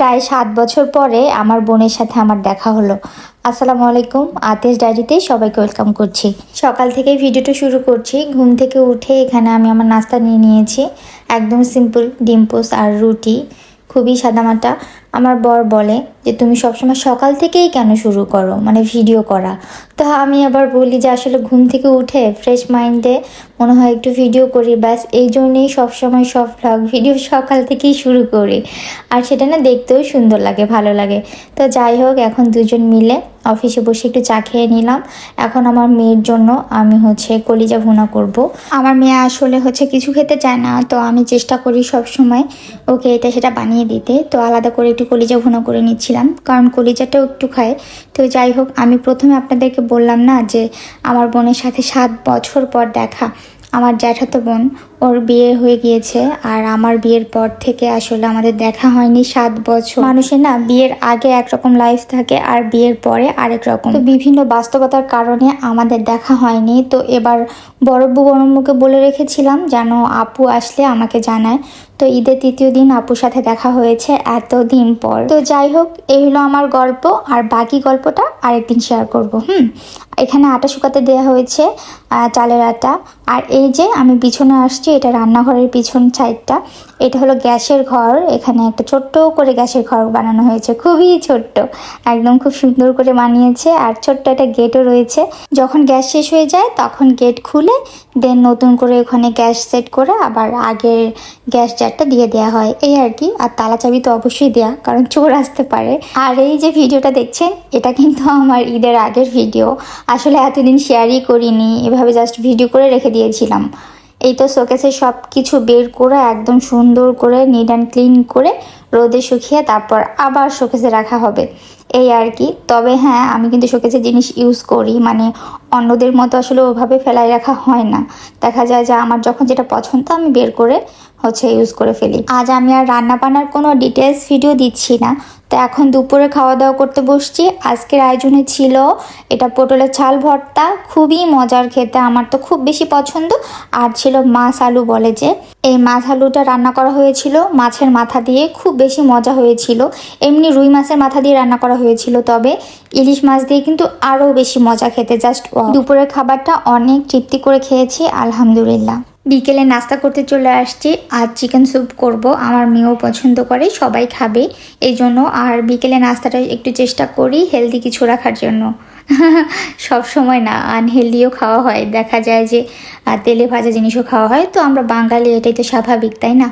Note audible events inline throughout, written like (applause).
প্রায় সাত বছর পরে আমার বোনের সাথে আমার দেখা হলো। আসসালামু আলাইকুম, আতেশ ডায়েরিতে সবাইকে ওয়েলকাম করছি। সকাল থেকে ভিডিওটা শুরু করছি। ঘুম থেকে উঠে এখানে আমি আমার নাস্তা নিয়ে নিয়েছি। একদম সিম্পল ডিম্পোস আর রুটি। খুবই সাদামাটা। আমার বর বলে যে, তুমি সবসময় সকাল থেকেই কেন শুরু করো? মানে ভিডিও করা। তো আমি আবার বলি যে, আসলে ঘুম থেকে উঠে ফ্রেশ মাইন্ডে মনে হয় একটু ভিডিও করি। ব্যাস, এই জন্যেই সবসময় সব ভ্লগ ভিডিও সকাল থেকেই শুরু করি। আর সেটা না দেখতেও সুন্দর লাগে, ভালো লাগে। তো যাই হোক, এখন দুজন মিলে অফিসে বসে একটু চা খেয়ে নিলাম। এখন আমার মেয়ের জন্য আমি হচ্ছে কলিজা ভুনা করব। আমার মেয়ে আসলে হচ্ছে কিছু খেতে চায় না, তো আমি চেষ্টা করি সব সময় ওকে এটা সেটা বানিয়ে দিতে। তো আলাদা করে একটু কলিজা ভুনা করে নিচ্ছিলাম, কারণ কলিজাটাও একটু খায়। তো যাই হোক, আমি প্রথমে আপনাদেরকে বললাম না যে, আমার বোনের সাথে সাত বছর পর দেখা। আমার জ্যাঠাতো বোন ওর বিয়ে হয়ে গিয়েছে আর আমার বিয়ের পর থেকে আসলে আমাদের দেখা হয়নি সাত বছর। মানুষের না বিয়ের আগে একরকম লাইফ থাকে আর বিয়ের পরে আরেক রকম। তো বিভিন্ন বাস্তবতার কারণে আমাদের দেখা হয়নি। তো এবার বড়ব্বু বড়ম্বুকে বলে রেখেছিলাম যেন আপু আসলে আমাকে জানায়। তো ঈদের তৃতীয় দিন আপুর সাথে দেখা হয়েছে এতদিন পর। তো যাই হোক, এই হলো আমার গল্প। আর বাকি গল্পটা আরেকদিন শেয়ার করব, হুম? এখানে আটা শুকাতে দেওয়া হয়েছে চালের আটা। আর এই যে আমি পিছনে আসছি এটা রান্নাঘরের পিছন সাইডটা এটা হলো গ্যাসের ঘর। এখানে একটা ছোট্ট করে গ্যাসের ঘর বানানো হয়েছে, খুবই ছোট্ট, একদম খুব সুন্দর করে বানিয়েছে। আর ছোট্ট একটা গেটও রয়েছে। যখন গ্যাস শেষ হয়ে যায়, তখন গেট খুলে দেন নতুন করে ওখানে গ্যাস সেট করে আবার আগের গ্যাস জারটা দিয়ে দেওয়া হয়। এই আর কি। আর তালা চাবি তো অবশ্যই দেয়া, কারণ চোর আসতে পারে। আর এই যে ভিডিওটা দেখছেন, এটা কিন্তু আমার ঈদের আগের ভিডিও। আসলে এতদিন শেয়ারই করিনি, এভাবে জাস্ট ভিডিও করে রেখে দিয়েছিলাম। এই তো শোকেসে সব কিছু বের করে একদম সুন্দর করে নিট অ্যান্ড ক্লিন করে রোদে শুকিয়ে তারপর আবার শোকেসে রাখা হবে। এই আর কি। তবে হ্যাঁ আমি কিন্তু শোকেসের জিনিস ইউজ করি। মানে অন্যদের মতো আসলে ওভাবে ফেলাই রাখা হয় না। দেখা যায় যে আমার যখন যেটা পছন্দ, আমি বের করে হচ্ছে ইউজ করে ফেলি। আজ আমি আর রান্না বান্নার কোনো ডিটেলস ভিডিও দিচ্ছি না। তো এখন দুপুরে খাওয়া দাওয়া করতে বসছি। আজকের আয়োজনে ছিল এটা পটলের ছাল ভর্তা। খুবই মজার খেতে। আমার তো খুব বেশি পছন্দ। আর ছিল মাছ আলু বলে যে। এই মাছ আলুটা রান্না করা হয়েছিল। মাছের মাথা দিয়ে খুব বেশি মজা হয়েছিল। এমনি রুই মাছের মাথা দিয়ে রান্না করা তবে ইলিশ মাছ দিয়ে কিন্তু আরও বেশি মজা খেতে। জাস্ট দুপুরের খাবারটা অনেক তৃপ্তি করে খেয়েছি, আলহামদুলিল্লাহ। বিকেলে নাস্তা করতে চলে আসছি আর চিকেন স্যুপ করব, আমার মেয়েও পছন্দ করে, সবাই খাবে এই জন্য আর বিকেলে নাস্তাটা একটু চেষ্টা করি হেলদি কিছু রাখার জন্য। (laughs) সব সময় না আনহেলদিও খাওয়া হয়, দেখা যায় যে তেলে ভাজা জিনিসও খাওয়া হয়, তো আমরা বাঙালি, এটাই তো স্বাভাবিক, তাই না?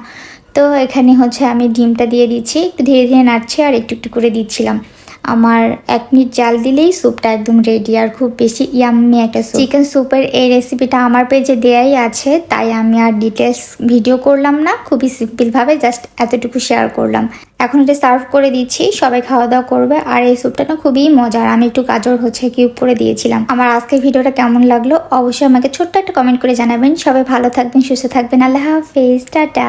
তো এখানে হচ্ছে আমি ডিমটা দিয়ে দিচ্ছি, একটু ধীরে ধীরে নাড়ছি আর একটু একটু করে দিচ্ছিলাম। আমার এক মিনিট জাল দিলেই স্যুপটা একদম রেডি আর খুব বেশি ইয়াম্মি একটা স্যুপ চিকেন স্যুপের এই রেসিপিটা আমার পেজে দেয়াই আছে, তাই আমি আর ডিটেলস ভিডিও করলাম না, খুবই সিম্পলভাবে জাস্ট এতটুকু শেয়ার করলাম। এখন এটা সার্ভ করে দিচ্ছি, সবাই খাওয়া দাওয়া করবে, আর এই স্যুপটা না খুবই মজার। আমি একটু গাজর হচ্ছে কিউব করে দিয়েছিলাম। আমার আজকের ভিডিওটা কেমন লাগল? অবশ্যই আমাকে ছোট্ট একটা কমেন্ট করে জানাবেন। সবাই ভালো থাকবেন, সুস্থ থাকবেন। আল্লাহ হাফেজ, টাটা।